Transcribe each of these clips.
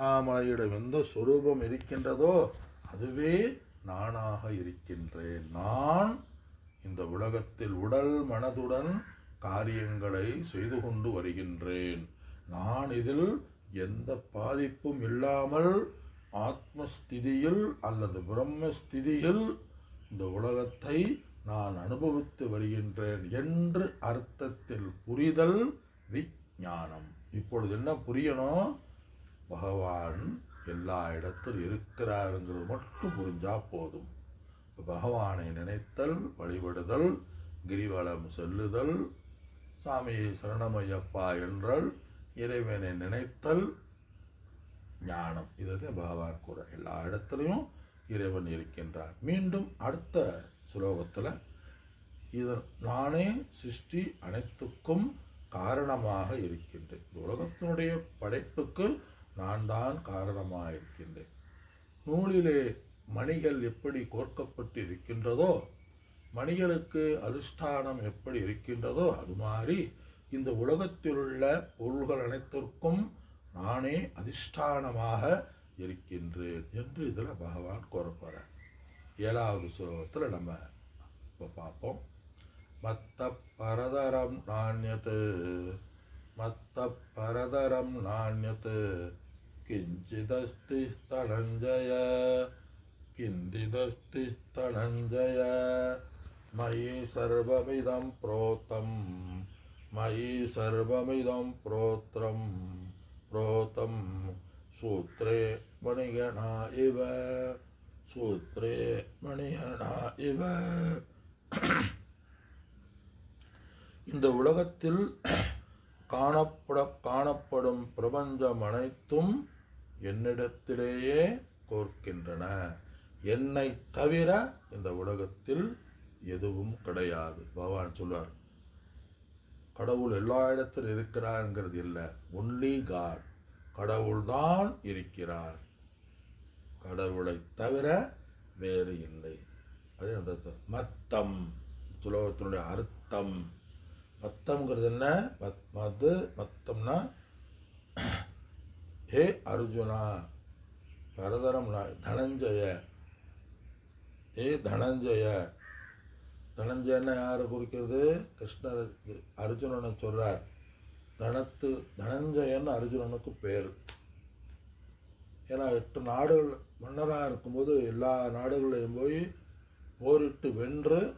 அண்ணாமலையிடம் எந்த சொரூபம் இருக்கின்றதோ அதுவே நானாக இருக்கின்றேன். நான் இந்த உலகத்தில் உடல் மனதுடன் காரியங்களை செய்து கொண்டு வருகின்றேன். நான் இதில் எந்த பாதிப்பும் இல்லாமல் ஆத்மஸ்திதியில் அல்லது பிரம்மஸ்திதியில் இந்த உலகத்தை நான் அனுபவித்து வருகின்றேன் என்று அர்த்தத்தில் புரிதல் விஞ்ஞானம். இப்பொழுது என்ன புரியணும்? பகவான் எல்லா இடத்திலும் இருக்கிறாருங்கிறது மட்டும் புரிஞ்சா போதும். பகவானை நினைத்தல் வழிபடுதல் கிரிவலம் செல்லுதல் சாமியை சரணமையப்பா என்றால் இறைவனை நினைத்தல் ஞானம். இதுதான் பகவான் கூற. எல்லா இடத்துலையும் இறைவன் இருக்கின்றார். மீண்டும் அடுத்த சுலோகத்தில் இது நானே சிருஷ்டி அனைத்துக்கும் காரணமாக இருக்கின்றேன். இந்த உலகத்தினுடைய படைப்புக்கு நான் தான் காரணமாக இருக்கின்றேன் நூலிலே மணிகள் எப்படி கோர்க்கப்பட்டு இருக்கின்றதோ மணிகளுக்கு அதிஷ்டானம் எப்படி இருக்கின்றதோ அது மாதிரி இந்த உலகத்திலுள்ள பொருள்கள் அனைத்திற்கும் நானே அதிஷ்டானமாக இருக்கின்றேன் என்று இதில் பகவான் கூறப்போகிறார் ஏழாவது சுலோகத்தில் நம்ம இப்போ பார்ப்போம். மத்த பரதரம் நாண்யத் மத்த பரதரம் நாண்யத் கிஞ்சிதஸ்தி தனஞ்சய கிந்திதஸ்தி தனஞ்சய மயி சர்வமிதம் प्रोतं மயி சர்வமிதம் प्रोत्रं प्रोतं सूत्रे मणिगणा इव सूत्रे मणिगणा इव இந்த உலகத்தில் காணப்பட காணப்படும் பிரபஞ்சம் அனைத்தும் என்னிடத்திலேயே கோர்க்கின்றன. என்னை தவிர இந்த உலகத்தில் எதுவும் கிடையாது. பகவான் சொல்வார் கடவுள் எல்லா இடத்திலும் இருக்கிறாருங்கிறது இல்லை. ஒன்லி காட் கடவுள்தான் இருக்கிறார். கடவுளை தவிர வேறு இல்லை. அதே அந்த மத்தம் சுலோகத்தினுடைய அர்த்தம். மத்தம்ங்கிறது என்ன? மத் மது மத்தம்னா ஹே அர்ஜுனா பரதரம் தனஞ்சய. ஏ தனஞ்சய. தனஞ்சயன்னா யாரை குறிக்கிறது? கிருஷ்ணர் அர்ஜுனனை சொல்கிறார் தனத்து தனஞ்சயன்னு அர்ஜுனனுக்கு பேர். ஏன்னா எட்டு நாடுகள் மன்னராக இருக்கும்போது எல்லா நாடுகளையும் போய் போரிட்டு வென்று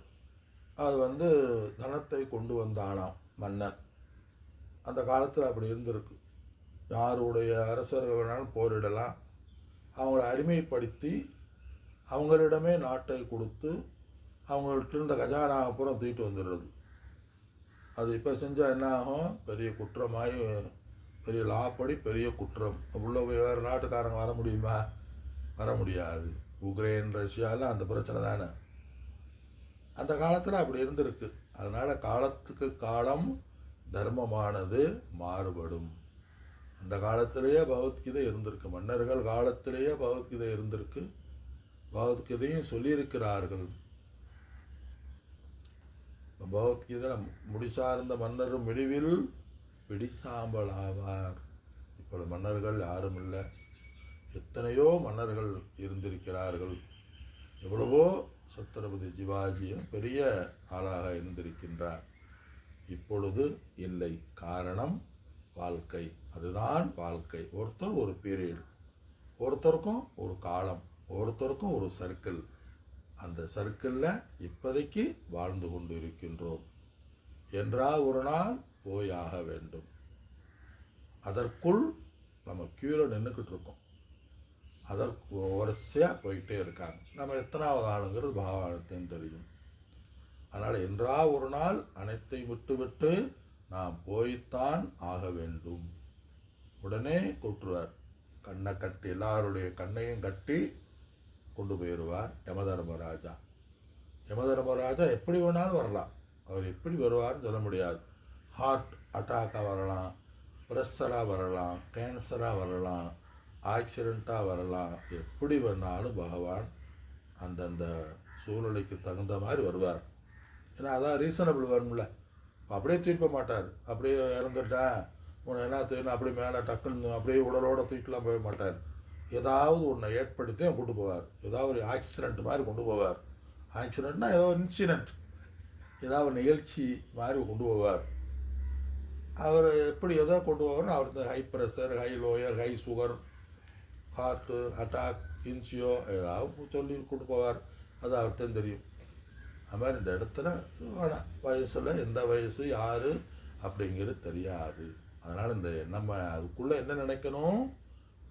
அது வந்து தனத்தை கொண்டு வந்தானாம் மன்னன். அந்த காலத்தில் அப்படி இருந்திருக்கு. யாருடைய அரசர்கள் வேணாலும் போரிடலாம். அவங்கள அடிமைப்படுத்தி அவங்களிடமே நாட்டை கொடுத்து அவங்கள்ட்ட இருந்த கஜானாவை பூரா தூக்கிட்டு வந்துடுறது. அது இப்போ செஞ்சால் என்ன ஆகும்? பெரிய குற்றமாகி பெரிய லாப்படி பெரிய குற்றம். உள்ள வேறு நாட்டுக்காரங்க வர முடியுமா? வர முடியாது. உக்ரைன் ரஷ்யாலாம் அந்த பிரச்சனை தானே. அந்த காலத்தில் அப்படி இருந்திருக்கு. அதனால் காலத்துக்கு காலம் தர்மமானது மாறுபடும். அந்த காலத்திலேயே பகவத்கீதை இருந்திருக்கு. மன்னர்கள் காலத்திலேயே பகவத்கீதை இருந்திருக்கு. பகவத்கீதையும் சொல்லியிருக்கிறார்கள். பகவத்கீதை முடிசார்ந்த மன்னரும் முடிவில் பிடிசாம்பல் ஆவார் இப்பொழுது மன்னர்கள் யாரும் இல்லை. எத்தனையோ மன்னர்கள் இருந்திருக்கிறார்கள். எவ்வளவோ சத்ரபதி சிவாஜியும் பெரிய ஆளாக இருந்திருக்கின்றார். இப்பொழுது இல்லை. காரணம் வாழ்க்கை. அதுதான் வாழ்க்கை. ஒருத்தர் ஒரு பீரியடு ஒருத்தருக்கும் ஒரு காலம் ஒருத்தருக்கும் ஒரு சர்க்கிள் அந்த சர்க்கிளில் இப்போதைக்கு வாழ்ந்து கொண்டு இருக்கின்றோம் என்றா ஒரு நாள் போய் ஆக வேண்டும். அதற்குள் நம்ம கீழே நின்றுக்கிட்டு இருக்கோம். அதற்கு வரிசையாக போயிட்டே இருக்காங்க. நம்ம எத்தனாவது ஆளுங்கிறது பகவானத்தையும் தெரியும். அதனால் என்றா ஒரு நாள் அனைத்தையும் விட்டுவிட்டு நாம் போய்த்தான் ஆக வேண்டும். உடனே கூட்டுருவார் கண்ணை கட்டி எல்லாருடைய கண்ணையும் கட்டி கொண்டு போயிடுவார் யமதர்மராஜா. யமதர்மராஜா எப்படி வேணாலும் வரலாம். அவர் எப்படி வருவார்னு சொல்ல முடியாது. ஹார்ட் அட்டாக்காக வரலாம் ப்ரெஷராக வரலாம் கேன்சராக வரலாம் ஆக்சிடெண்ட்டாக வரலாம். எப்படி வேணாலும் பகவான் அந்தந்த சூழ்நிலைக்கு தகுந்த மாதிரி வருவார். ஏன்னா அதான் ரீசனபிள் வரும்ல. அப்படியே தூக்கிப்ப மாட்டார். அப்படியே இறந்துட்டேன் உன்னை என்ன தெரியும் அப்படி மேலே டக்குன்னு அப்படியே உடலோட தூக்கிலாம் போக மாட்டார். ஏதாவது ஒன்றை ஏற்படுத்தி கொண்டு போவார். ஏதாவது ஒரு ஆக்சிடெண்ட் மாதிரி கொண்டு போவார். ஆக்சிடெண்ட்னா ஏதோ இன்சிடெண்ட் ஏதாவது ஒரு நிகழ்ச்சி மாதிரி கொண்டு போவார். அவர் எப்படி எதோ கொண்டு போவார்னு அவருக்கு high pressure high lower high sugar heart attack Inacio ஏதாவது சொல்லி கொண்டு போவார். அது அவர்தான் தெரியும். மாதிரி இந்த இடத்துல வேணாம் வயசில் எந்த வயசு யார் அப்படிங்கிறது தெரியாது. அதனால் இந்த நம்ம அதுக்குள்ளே என்ன நினைக்கணும்?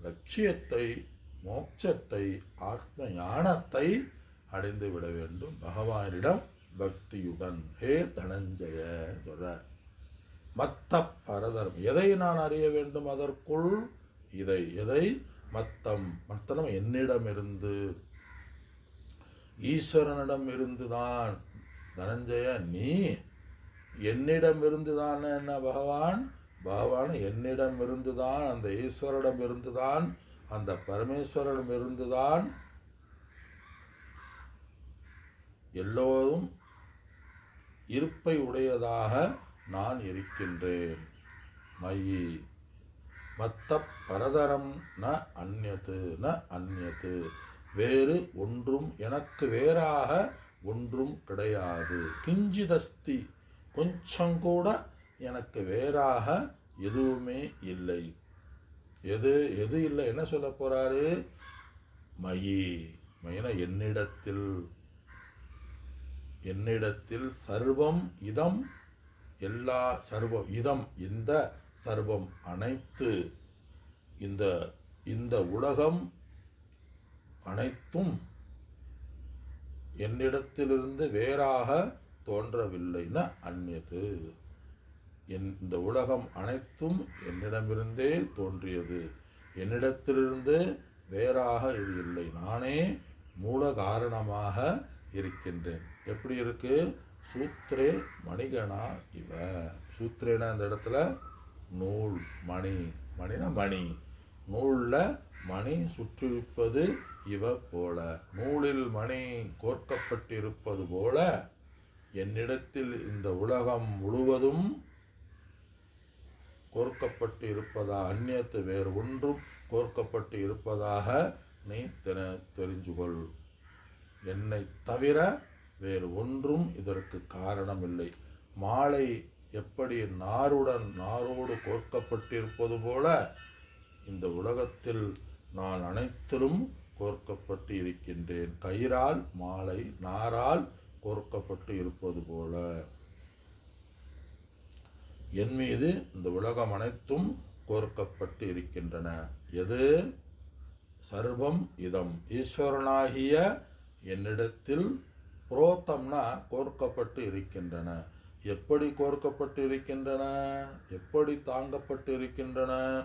லட்சியத்தை மோட்சத்தை ஆத்ம ஞானத்தை அடைந்து விட வேண்டும். பகவானிடம் பக்தியுடன் ஹே தனஞ்சய சொல்கிறார் மத்த பரதரம் எதை நான் அறிய வேண்டும் அதற்குள்? இதை எதை? மத்தம். மத்தனம் என்னிடமிருந்து. ஈஸ்வரனிடம் இருந்துதான். தனஞ்சய நீ என்னிடமிருந்து தான் என்ன பகவான்? பகவான் என்னிடம் இருந்துதான் அந்த ஈஸ்வரிடம் இருந்துதான் அந்த பரமேஸ்வரிடம் இருந்துதான். எல்லோரும் இருப்பை உடையதாக நான் இருக்கின்றேன். மயி மத்த பரதரம் ந அந்நது ந அந்நது. வேறு ஒன்றும் எனக்கு வேறாக ஒன்றும் கிடையாது. கிஞ்சிதஸ்தி கொஞ்சம் கூட எனக்கு வேறாக எதுவுமே இல்லை. எது எது இல்லை? என்ன சொல்ல போகிறாரு மயி மயின என்னிடத்தில் என்னிடத்தில் சர்வம் இதம் எல்லா சர்வம் இதம் இந்த சர்வம் அனைத்து இந்த இந்த உலகம் அனைத்தும் என்னிடத்திலிருந்து வேறாக தோன்றவில்லைன்னு அந்நியது. என் இந்த உலகம் அனைத்தும் என்னிடமிருந்தே தோன்றியது. என்னிடத்திலிருந்து வேறாக இது இல்லை. நானே மூல காரணமாக இருக்கின்றேன். எப்படி இருக்கு? சூத்ரே மணிகனா இவ. சூத்ரேனா இந்த இடத்துல நூல் மணி. மணினா மணி. நூலில் மணி சுற்றிருப்பது இவ போல. நூலில் மணி கோர்க்கப்பட்டிருப்பது போல. என்னிடத்தில் இந்த உலகம் முழுவதும் கோர்க்கப்பட்டு இருப்பதா அந்நியத்து வேறு ஒன்றும் கோர்க்கப்பட்டு இருப்பதாக நீ தென தெரிஞ்சுகொள். என்னை தவிர வேறு ஒன்றும் இதற்கு காரணமில்லை. மாலை எப்படி நாருடன் நாரோடு கோர்க்கப்பட்டிருப்பது போல? இந்த உலகத்தில் நான் அனைத்திலும் கோர்க்கப்பட்டு இருக்கின்றேன் கயிறால் மாலை நாரால் கோர்க்கப்பட்டு இருப்பது போல. என் மீது இந்த உலகம் அனைத்தும் கோர்க்கப்பட்டு இருக்கின்றன எது? சர்வம் இதம். ஈஸ்வரனாகிய என்னிடத்தில் புரோத்தம்னா கோர்க்கப்பட்டு இருக்கின்றன எப்படி கோர்க்கப்பட்டு இருக்கின்றன எப்படி தாங்கப்பட்டு இருக்கின்றன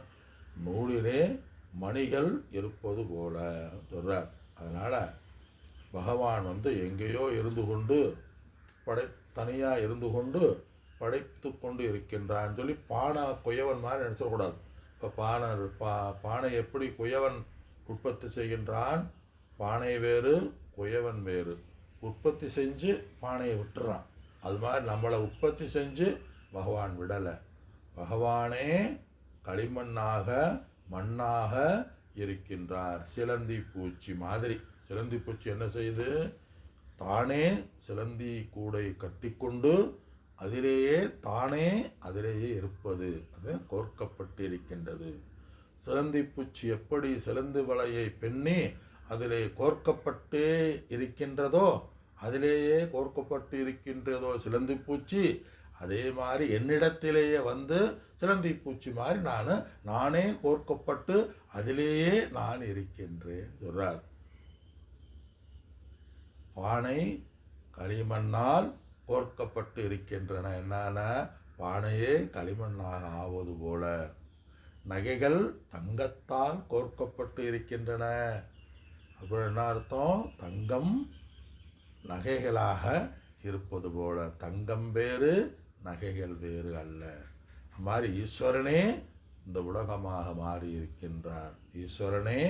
நூலிலே மணிகள் இருப்பது போல சொல்கிறார் அதனால் பகவான் வந்து எங்கேயோ இருந்து கொண்டு படை தனியாக இருந்து கொண்டு படைத்து கொண்டு இருக்கின்றான்னு சொல்லி பானை குயவன் மாதிரி நினச்சிடக்கூடாது. இப்போ பானை பா பானை எப்படி குயவன் உற்பத்தி செய்கின்றான்? பானை வேறு குயவன் வேறு. உற்பத்தி செஞ்சு பானையை விட்டுறான். அது மாதிரி நம்மளை உற்பத்தி செஞ்சு பகவான் விடலை. பகவானே களிமண்ணாக மண்ணாக இருக்கின்றார். சிலந்தி பூச்சி மாதிரி. சிலந்தி பூச்சி என்ன செய்யுது தானே சிலந்தி கூடை கட்டிக்கொண்டு அதிலேயே தானே அதிலேயே இருப்பது. அது கோர்க்கப்பட்டு இருக்கின்றது சிலந்தி பூச்சி எப்படி சிலந்து வலையை பெண்ணி அதிலே கோர்க்கப்பட்டே இருக்கின்றதோ அதிலேயே கோர்க்கப்பட்டு இருக்கின்றதோ சிலந்தி பூச்சி அதே மாதிரி என்னிடத்திலேயே வந்து சிலந்தி பூச்சி மாதிரி நான் நானே கோர்க்கப்பட்டு அதிலேயே நான் இருக்கின்றேன் சொல்கிறார் பானை களிமண்ணால் கோர்க்கப்பட்டு இருக்கின்றன. என்னென்ன? பானையே களிமண்ணாக ஆவது போல. நகைகள் தங்கத்தால் கோர்க்கப்பட்டு இருக்கின்றன. அப்புறம் என்ன அர்த்தம்? தங்கம் நகைகளாக இருப்பது போல. தங்கம் வேறு நகைகள் வேறு அல்ல. அது மாதிரி ஈஸ்வரனே இந்த உலகமாக மாறி இருக்கின்றார் ஈஸ்வரனே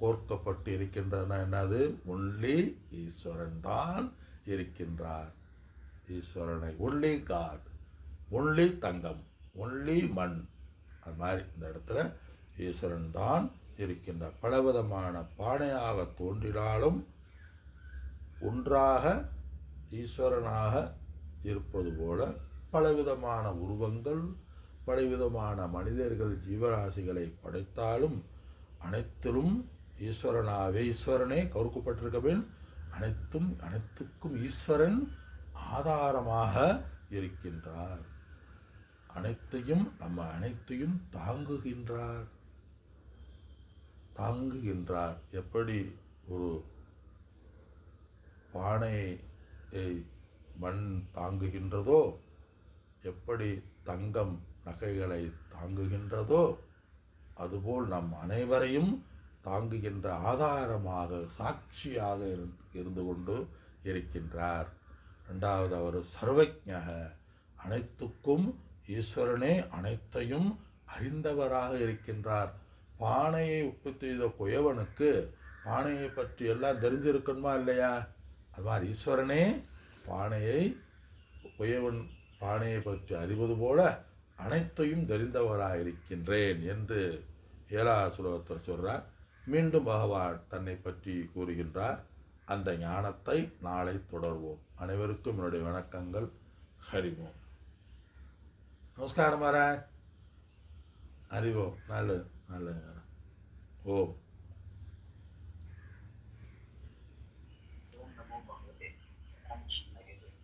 கோர்க்கப்பட்டு இருக்கின்றன என்னது? ஒன்லி ஈஸ்வரன் தான் இருக்கின்றார். ஈஸ்வரனை ஒன்லி காட் ஒன்லி தங்கம் ஒன்லி மண். அது மாதிரி இந்த இடத்துல ஈஸ்வரன் தான் இருக்கின்றார். பலவிதமான பானையாக தோன்றினாலும் ஒன்றாக ஈஸ்வரனாக இருப்பது போல பலவிதமான உருவங்கள் பலவிதமான மனிதர்கள் ஜீவராசிகளை படைத்தாலும் அனைத்திலும் ஈஸ்வரனாகவே ஈஸ்வரனே கவுர்க்கப்பட்டிருக்கவேன் அனைத்தும் அனைத்துக்கும் ஈஸ்வரன் ஆதாரமாக இருக்கின்றார். அனைத்தையும் நம்ம அனைத்தையும் தாங்குகின்றார். தாங்குகின்றார். எப்படி ஒரு பானையை மண் தாங்குகின்றதோ? எப்படி தங்கம் நகைகளை தாங்குகின்றதோ? அதுபோல் நம் அனைவரையும் தாங்குகின்ற ஆதாரமாக சாட்சியாக இருந்து இருந்து கொண்டு இருக்கின்றார். ரெண்டாவது அவர் சர்வஜக அனைத்துக்கும் ஈஸ்வரனே அனைத்தையும் அறிந்தவராக இருக்கின்றார். பானையை உற்பத்தி செய்த குயவனுக்கு பானையை பற்றி எல்லாம் தெரிஞ்சிருக்கணுமா இல்லையா? அது மாதிரி ஈஸ்வரனே பானையை உயவன் பானையை பற்றி அறிவது போல அனைத்தையும் தெரிந்தவராக இருக்கின்றேன் என்று ஏழா சுலோகத்தில் சொல்கிறார் மீண்டும் பகவான் தன்னை பற்றி கூறுகின்றார். அந்த ஞானத்தை நாளை தொடர்வோம். அனைவருக்கும் என்னுடைய வணக்கங்கள். ஹரிவோம் நமஸ்காரம் மகாராஜ் அறிவோம். நல்லது. நல்லது. ஓம். comes from negative